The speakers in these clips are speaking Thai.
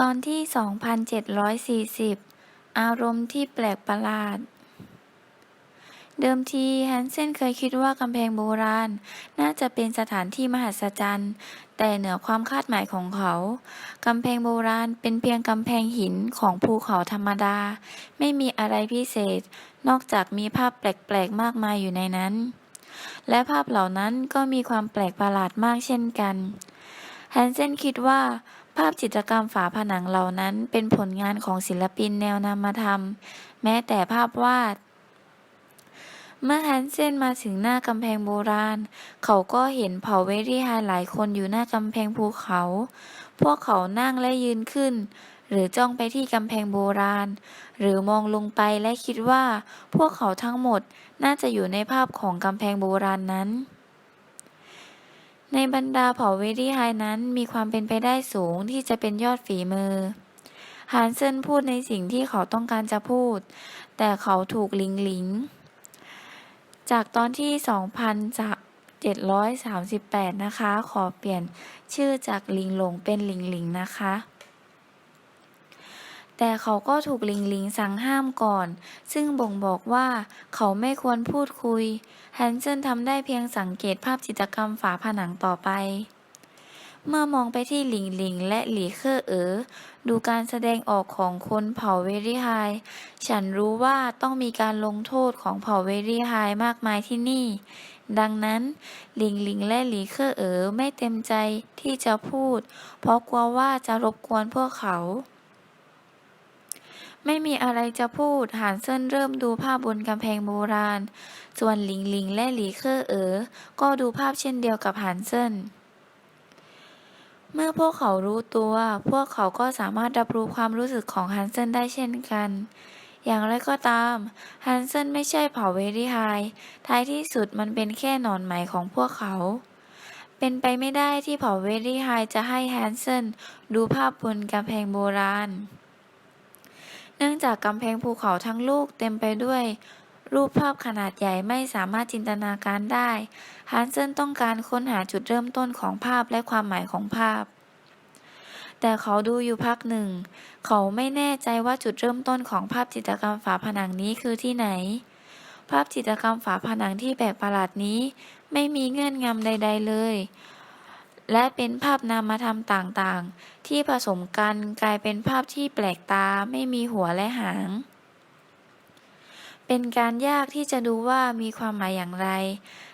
ตอนที่ 2740 อารมณ์ที่แปลกประหลาด เดิมทีแฮนเซนเคยคิดว่ากำแพงโบราณ น่าจะเป็นสถานที่มหัศจรรย์ แต่เหนือความคาดหมายของเขา กำแพงโบราณเป็นเพียงกำแพงหินของภูเขาธรรมดา ไม่มีอะไรพิเศษ นอกจากมีภาพแปลกๆ มากมายอยู่ในนั้น และภาพเหล่านั้นก็มีความแปลกประหลาดมากเช่นกันแฮนเซนคิดว่า ภาพจิตรกรรมฝาผนังเหล่านั้นเป็นผลงานของศิลปินแนวนามธรรม แม้แต่ภาพวาด เมื่อแฮนเซนมาถึงหน้ากำแพงโบราณ เขาก็เห็นเผ่าเวรี่ไฮหลายคนอยู่หน้ากำแพงภูเขา พวกเขานั่งและยืนขึ้น หรือจ้องไปที่กำแพงโบราณ หรือมองลงไปและคิดว่า พวกเขาทั้งหมดน่าจะอยู่ในภาพของกำแพงโบราณนั้น ในบรรดาเผ่าเวรี่ไฮนั้นมีความเป็นไปได้สูงที่จะเป็นยอดฝีมือ ฮานเซนพูดในสิ่งที่เขาต้องการจะพูด แต่เขาถูกลิงลิง จากตอนที่2,738 นะคะ ขอเปลี่ยนชื่อจากลิงหลงเป็นลิงหลิงนะคะ แต่เขาก็ถูกลิงหลิงสั่งห้ามก่อน ซึ่งบ่งบอกว่าเขาไม่ควรพูดคุยแฮนเซนทำได้เพียงสังเกตภาพจิตรกรรมฝาผนังต่อไป เมื่อมองไปที่หลิงหลิงและหลีเคอร์เอ๋อดูการแสดงออกของคนเผ่าเวรี่ไฮฉันรู้ว่าต้องมีการลงโทษของเผ่าเวรี่ไฮมากมายที่นี่ ดังนั้นหลิงหลิงและหลีเคอร์เอ๋อไม่เต็มใจที่จะพูด เพราะกลัวว่าจะรบกวนพวกเขา ไม่มีอะไรจะพูด หานเซินเริ่มดูภาพบนกำแพงโบราณ ส่วนหลิงหลิงและหลีเคอร์เอ๋อ ก็ดูภาพเช่นเดียวกับหานเซินเมื่อพวกเขารู้ตัว พวกเขาก็สามารถรับรู้ความรู้สึกของฮันเซนได้เช่นกัน อย่างไรก็ตาม ฮันเซนไม่ใช่เผ่าเวรี่ไฮ ท้ายที่สุดมันเป็นแค่หนอนไหมของพวกเขา เป็นไปไม่ได้ที่เผ่าเวรี่ไฮจะให้ฮันเซนดูภาพบนกำแพงโบราณ เนื่องจากกำแพงภูเขาทั้งลูกเต็มไปด้วย รูปภาพขนาดใหญ่ไม่สามารถจินตนาการได้ฮันเซนต้องการค้นหาจุดเริ่มต้นของภาพและความหมายของภาพ แต่เขาดูอยู่พักหนึ่ง เขาไม่แน่ใจว่าจุดเริ่มต้นของภาพจิตรกรรมฝาผนังนี้คือที่ไหน ภาพจิตรกรรมฝาผนังที่แปลกประหลาดนี้ ไม่มีเงื่อนงำใด ๆ เลย และเป็นภาพนามธรรมต่างๆ ที่ผสมกันกลายเป็นภาพที่แปลกตาไม่มีหัวและหาง เป็นการยากที่จะดูว่ามีความหมายอย่างไร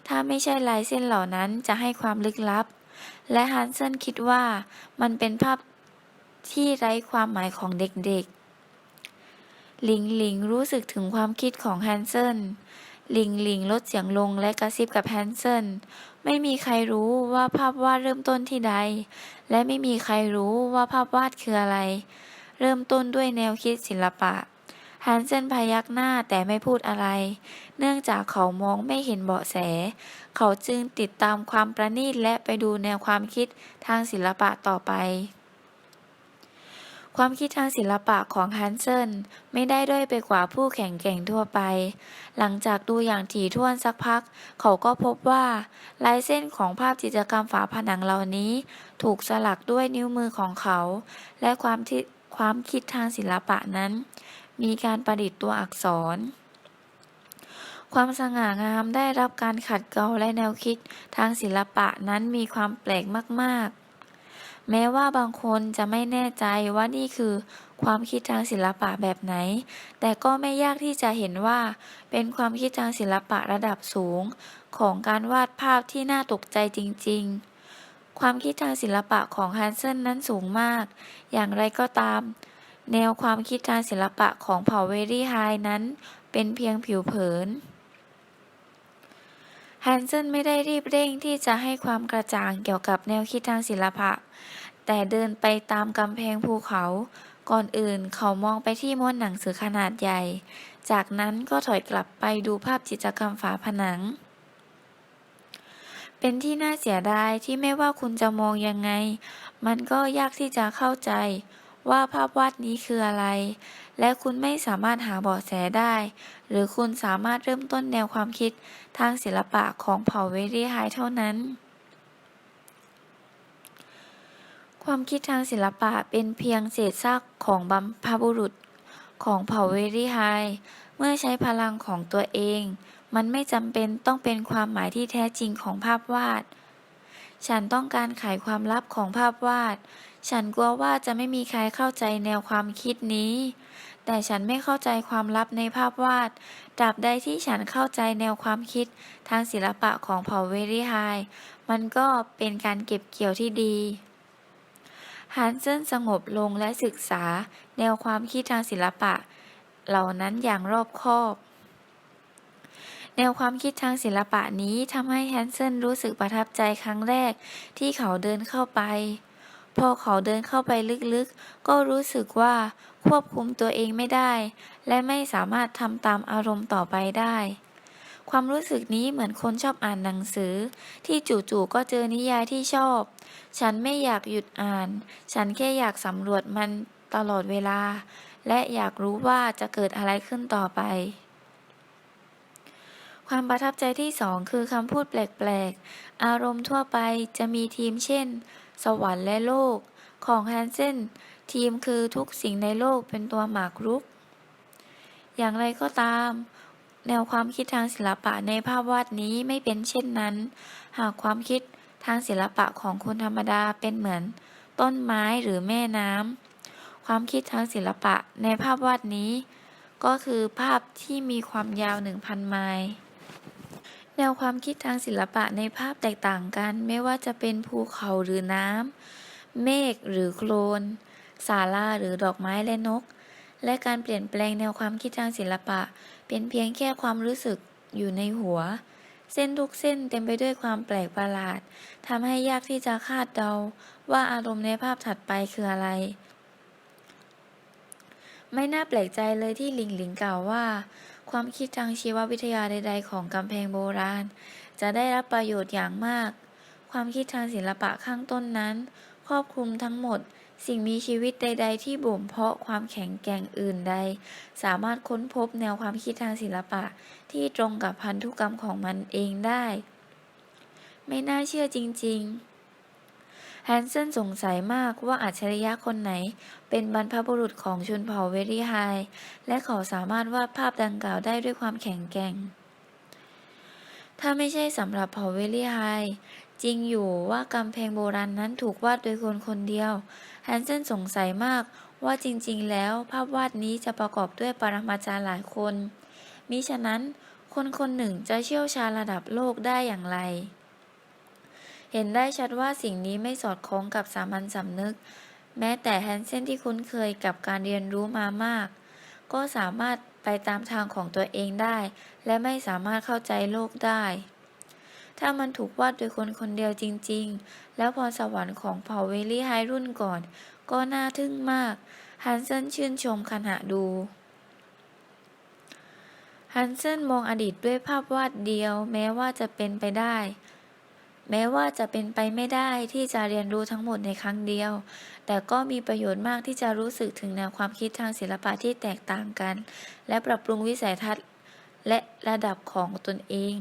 ถ้าไม่ใช่ลายเส้นเหล่านั้นจะให้ความลึกลับ และฮันเซนคิดว่ามันเป็นภาพที่ไร้ความหมายของเด็กๆ หลิงหลิงรู้สึกถึงความคิดของแฮนเซนหลิงหลิงลดเสียงลงและกระซิบกับแฮนเซน ไม่มีใครรู้ว่าภาพวาดเริ่มต้นที่ใด และไม่มีใครรู้ว่าภาพวาดคืออะไร เริ่มต้นด้วยแนวคิดศิลปะฮันเซนพยักหน้าแต่ไม่พูดอะไร เนื่องจากเขามองไม่เห็นเบาะแส เขาจึงติดตามความประณีตและไปดูแนวความคิดทางศิลปะต่อไป ความคิดทางศิลปะของฮันเซนไม่ได้ด้อยไปกว่าผู้แข่งแกร่งทั่วไป หลังจากดูอย่างถี่ถ้วนสักพัก เขาก็พบว่า ลายเส้นของภาพจิตรกรรมฝาผนังเหล่านี้ ถูกสลักด้วยนิ้วมือของเขา และความที่ความคิดทางศิลปะนั้น มีการประดิษฐ์ตัวอักษร ความสง่างามได้รับการขัดเกลาและแนวคิดทางศิลปะนั้นมีความแปลกมากๆ แม้ว่าบางคนจะไม่แน่ใจว่านี่คือความคิดทางศิลปะแบบไหน แต่ก็ไม่ยากที่จะเห็นว่า เป็นความคิดทางศิลปะระดับสูง ของการวาดภาพที่น่าตกใจจริง ๆ ความคิดทางศิลปะของฮันเซนนั้นสูงมาก อย่างไรก็ตาม แนวความคิดทางศิลปะของเผ่าเวรี่ไฮนั้น เป็นเพียงผิวเผินฮันเซนไม่ได้รีบเร่งที่จะให้ความกระจ่างเกี่ยวกับแนวคิดทางศิลปะ แต่เดินไปตามกำแพงภูเขา ก่อนอื่นเขามองไปที่ม้วนหนังสือขนาดใหญ่ จากนั้นก็ถอยกลับไปดูภาพจิตรกรรมฝาผนัง เป็นที่น่าเสียดายที่ไม่ว่าคุณจะมองยังไง มันก็ยากที่จะเข้าใจว่าภาพวาดนี้คืออะไร และคุณไม่สามารถหาเบาะแสได้ หรือคุณสามารถเริ่มต้นแนวความคิดทางศิลปะของเผ่าเวรี่ไฮเท่านั้น ความคิดทางศิลปะเป็นเพียงเศษซากของบัมพบุรุษของเผ่าเวรี่ไฮเมื่อใช้พลังของตัวเอง มันไม่จำเป็นต้องเป็นความหมายที่แท้จริงของภาพวาด ฉันต้องการไขความลับของภาพวาด ฉันกลัวว่าจะไม่มีใครเข้าใจแนวความคิดนี้ แต่ฉันไม่เข้าใจความลับในภาพวาดตราบใดที่ฉันเข้าใจแนวความคิดทางศิลปะของเผ่าเวรี่ไฮมันก็เป็นการเก็บเกี่ยวที่ดี ฮันเซนสงบลงและศึกษา แนวความคิดทางศิลปะ เหล่านั้นอย่างรอบคอบ แนวความคิดทางศิลปะนี้ทำให้แฮนเซนรู้สึกประทับใจครั้งแรกที่เขาเดินเข้าไป พอเขาเดินเข้าไปลึกๆ ก็รู้สึกว่าควบคุมตัวเองไม่ได้ และไม่สามารถทำตามอารมณ์ต่อไปได้ ความรู้สึกนี้เหมือนคนชอบอ่านหนังสือ ที่จู่ๆก็เจอนิยายที่ชอบ ฉันไม่อยากหยุดอ่าน ฉันแค่อยากสำรวจมันตลอดเวลา และอยากรู้ว่าจะเกิดอะไรขึ้นต่อไป ความประทับใจที่สองคือคำพูดแปลกๆ อารมณ์ทั่วไปจะมีทีมเช่น สวรรค์และโลก ของแฮนเซนทีมคือทุกสิ่งในโลกเป็นตัวหมากรุก อย่างไรก็ตาม แนวความคิดทางศิลปะในภาพวาดนี้ไม่เป็นเช่นนั้น หากความคิดทางศิลปะของคนธรรมดาเป็นเหมือน ต้นไม้หรือแม่น้ำ ความคิดทางศิลปะในภาพวาดนี้ ก็คือภาพที่มีความยาว 1,000 ไมล์ แนวความคิดทางศิลปะในภาพแตกต่างกัน ไม่ว่าจะเป็นภูเขาหรือน้ำ เมฆหรือโคลน ศาลาหรือดอกไม้และนก และการเปลี่ยนแปลงแนวความคิดทางศิลปะ เป็นเพียงแค่ความรู้สึกอยู่ในหัว เส้นทุกเส้นเต็มไปด้วยความแปลกประหลาดทำให้ยากที่จะคาดเดา ว่าอารมณ์ในภาพถัดไปคืออะไร ไม่น่าแปลกใจเลยที่หลิงหลิงกล่าวว่า ความคิดทางชีววิทยาใด ๆ ของกำแพงโบราณ จะได้รับประโยชน์อย่างมาก ความคิดทางศิลปะข้างต้นนั้น ครอบคลุมทั้งหมด สิ่งมีชีวิตใด ๆ ที่บ่มเพาะความแข็งแกร่งอื่นใด สามารถค้นพบแนวความคิดทางศิลปะที่ตรงกับพันธุกรรมของมันเองได้ ไม่น่าเชื่อจริง ๆแฮนเซนสงสัยมากว่าอัจฉริยะคนไหน เป็นบรรพบุรุษของชนเผ่าเวรี่ไฮและเขาสามารถวาดภาพดังกล่าวได้ด้วยความแข็งแกร่ง ถ้าไม่ใช่สำหรับเผ่าเวรี่ไฮ จริงอยู่ว่ากำแพงโบราณนนั้นถูกวาดโดยคนคนเดียวแฮนเซนสงสัยมากว่าจริงๆ แล้วภาพวาดนี้จะประกอบด้วยปรมาจารย์หลายคน มิฉะนั้นคนคนหนึ่งจะเชี่ยวชาญระดับโลกได้อย่างไร เห็นได้ชัดว่าสิ่งนี้ไม่สอดคล้องกับสามัญสำนึก แม้แต่แฮนเซนที่คุ้นเคยกับการเรียนรู้มามาก ก็สามารถไปตามทางของตัวเองได้ และไม่สามารถเข้าใจโลกได้ ถ้ามันถูกวาดโดยคนคนเดียวจริงๆ แล้วพรสวรรค์ของเผ่าเวลี่ไฮรุ่นก่อน ก็น่าทึ่งมาก ฮันเซนชื่นชมขณะดู ฮันเซนมองอดีตด้วยภาพวาดเดียว แม้ว่าจะเป็นไปได้ แม้ว่าจะเป็นไปไม่ได้ที่จะเรียนรู้ทั้งหมดในครั้งเดียว แต่ก็มีประโยชน์มากที่จะรู้สึกถึงแนวความคิดทางศิลปะที่แตกต่างกัน และปรับปรุงวิสัยทัศน์และระดับของตนเอง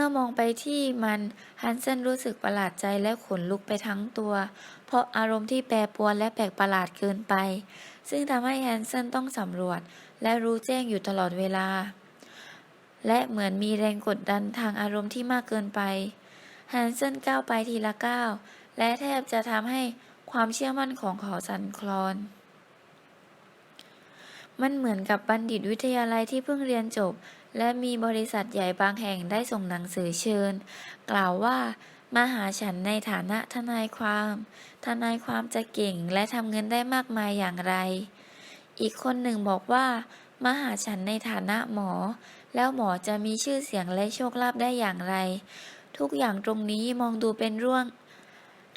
มื่อมองไปที่มันฮันเซนรู้สึกประหลาดใจและขนลุกไปทั้งตัว เพราะอารมณ์ที่แปรปรวนและแปลกประหลาดเกินไป ซึ่งทำให้แฮนเซนต้องสำรวจ และรู้แจ้งอยู่ตลอดเวลา และเหมือนมีแรงกดดันทางอารมณ์ที่มากเกินไปแฮนเซนก้าวไปทีละก้าวและแทบจะทำให้ความเชื่อมั่นของเขาสั่นคลอน มันเหมือนกับบัณฑิตวิทยาลัยที่เพิ่งเรียนจบ และมีบริษัทใหญ่บางแห่งได้ส่งหนังสือเชิญ กล่าวว่ามาหาฉันในฐานะทนายความ ทนายความจะเก่งและทำเงินได้มากมายอย่างไร อีกคนหนึ่งบอกว่ามาหาฉันในฐานะหมอ แล้วหมอจะมีชื่อเสียงและโชคลาภได้อย่างไร ทุกอย่างตรงนี้มองดูเป็นเรื่อง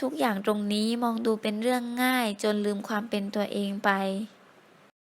ทุกอย่างตรงนี้มองดูเป็นเรื่องง่ายจนลืมความเป็นตัวเองไป